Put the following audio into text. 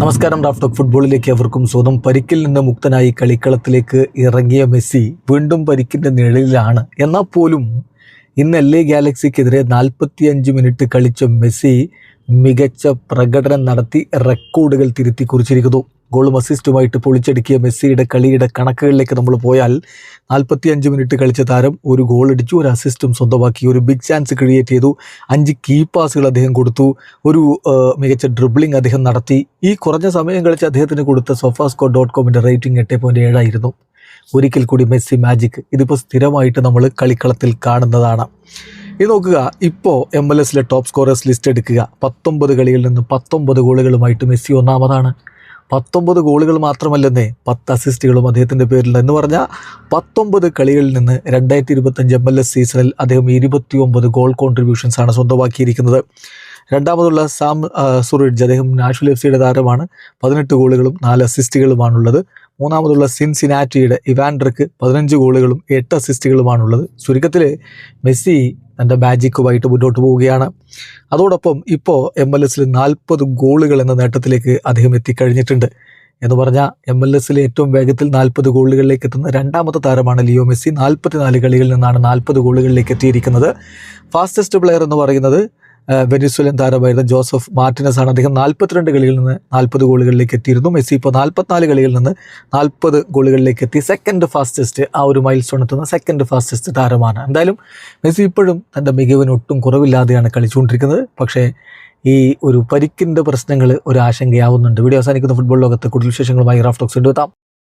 നമസ്കാരം Raf talk ഫുട്ബോളിലേക്ക് അവർക്കും സ്വന്തം പരിക്കിൽ നിന്ന് മുക്തനായി കളിക്കളത്തിലേക്ക് ഇറങ്ങിയ മെസ്സി വീണ്ടും പരിക്കിന്റെ നിഴലിലാണ്. എന്നാൽ പോലും ഇന്ന് എൽ എ ഗാലക്സിക്കെതിരെ നാൽപ്പത്തിയഞ്ച് മിനിറ്റ് കളിച്ച മെസ്സി മികച്ച പ്രകടനം നടത്തി റെക്കോർഡുകൾ തിരുത്തി കുറിച്ചിരിക്കുന്നു. ഗോളും അസിസ്റ്റുമായിട്ട് പൊളിച്ചടുക്കിയ മെസ്സിയുടെ കളിയുടെ കണക്കുകളിലേക്ക് നമ്മൾ പോയാൽ നാൽപ്പത്തി അഞ്ച് മിനിറ്റ് കളിച്ച താരം ഒരു ഗോൾ അടിച്ചു ഒരു അസിസ്റ്റും സ്വന്തമാക്കി ഒരു ബിഗ് ചാൻസ് ക്രിയേറ്റ് ചെയ്തു അഞ്ച് കീ പാസുകൾ അദ്ദേഹം കൊടുത്തു ഒരു മികച്ച ഡ്രിബ്ലിംഗ് അദ്ദേഹം നടത്തി. ഈ കുറഞ്ഞ സമയം കളിച്ച് അദ്ദേഹത്തിന് കൊടുത്ത സൊഫാസ്കോ ഡോട്ട് കോമിന്റെ റേറ്റിംഗ് എട്ട് പോയിന്റ് ഏഴായിരുന്നു ഒരിക്കൽ കൂടി മെസ്സി മാജിക് ഇതിപ്പോൾ സ്ഥിരമായിട്ട് നമ്മൾ കളിക്കളത്തിൽ കാണുന്നതാണ്. ഇത് നോക്കുക ഇപ്പോൾ എം എൽ എസിലെ ടോപ്പ് സ്കോറേഴ്സ് ലിസ്റ്റ് എടുക്കുക. പത്തൊമ്പത് കളിയിൽ നിന്ന് പത്തൊമ്പത് ഗോളുകളുമായിട്ട് മെസ്സി ഒന്നാമതാണ്. പത്തൊമ്പത് ഗോളുകൾ മാത്രമല്ലെന്നേ പത്ത് അസിസ്റ്റുകളും അദ്ദേഹത്തിന്റെ പേരിൽ എന്ന് പറഞ്ഞാൽ പത്തൊമ്പത് കളികളിൽ നിന്ന് രണ്ടായിരത്തി ഇരുപത്തഞ്ച് എം എൽ എസ് സീസണിൽ അദ്ദേഹം ഇരുപത്തി ഒമ്പത് ഗോൾ കോൺട്രിബ്യൂഷൻസ് ആണ് സ്വന്തമാക്കിയിരിക്കുന്നത്. രണ്ടാമതുള്ള സാം സുറിഡ്ജ് അദ്ദേഹം നാഷണൽ എഫ് സിയുടെ താരമാണ്. പതിനെട്ട് ഗോളുകളും നാല് അസിസ്റ്റുകളുമാണുള്ളത്. മൂന്നാമതുള്ള സിൻസിനാറ്റിയുടെ ഇവാൻഡർക്ക് പതിനഞ്ച് ഗോളുകളും എട്ട് അസിസ്റ്റുകളുമാണുള്ളത്. ചുരുക്കത്തിൽ മെസ്സി തന്റെ മാജിക്കുമായിട്ട് മുന്നോട്ട് പോവുകയാണ്. അതോടൊപ്പം ഇപ്പോൾ എം എൽ എസിൽ നാൽപ്പത് ഗോളുകൾ എന്ന നേട്ടത്തിലേക്ക് അദ്ദേഹം എത്തിക്കഴിഞ്ഞിട്ടുണ്ട്. എന്ന് പറഞ്ഞാൽ എം എൽ എസിലെ ഏറ്റവും വേഗത്തിൽ നാൽപ്പത് ഗോളുകളിലേക്ക് എത്തുന്ന രണ്ടാമത്തെ താരമാണ് ലിയോ മെസ്സി. നാൽപ്പത്തിനാല് കളികളിൽ നിന്നാണ് നാൽപ്പത് ഗോളുകളിലേക്ക് എത്തിയിരിക്കുന്നത്. ഫാസ്റ്റസ്റ്റ് പ്ലെയർ എന്ന് പറയുന്നത് വെനിസ്വലൻ താരമായിരുന്ന ജോസഫ് മാർട്ടിനസ് ആണ് അദ്ദേഹം നാൽപ്പത്തിരണ്ട് കളികളിൽ നിന്ന് നാൽപ്പത് ഗോളുകളിലേക്ക് എത്തിയിരുന്നു. മെസ്സി ഇപ്പോൾ നാൽപ്പത്തിനാല് കളികളിൽ നിന്ന് നാൽപ്പത് ഗോളുകളിലേക്ക് എത്തി. സെക്കൻഡ് ഫാസ്റ്റസ്റ്റ് ആ ഒരു മൈൽ സ്റ്റോൺ എത്തുന്ന സെക്കൻഡ് ഫാസ്റ്റസ്റ്റ് താരമാണ്. എന്തായാലും മെസ്സി ഇപ്പോഴും തന്റെ മികവിന് ഒട്ടും കുറവില്ലാതെയാണ് കളിച്ചുകൊണ്ടിരിക്കുന്നത്. പക്ഷേ ഈ ഒരു പരിക്കിന്റെ പ്രശ്നങ്ങൾ ഒരു ആശങ്കയാവുന്നുണ്ട്. വീഡിയോ അവസാനിക്കുന്ന ഫുട്ബോൾ ലോകത്ത് കൂടുതൽ വിശേഷങ്ങളുമായി റാഫ്റ്റോക്സ് എത്താം.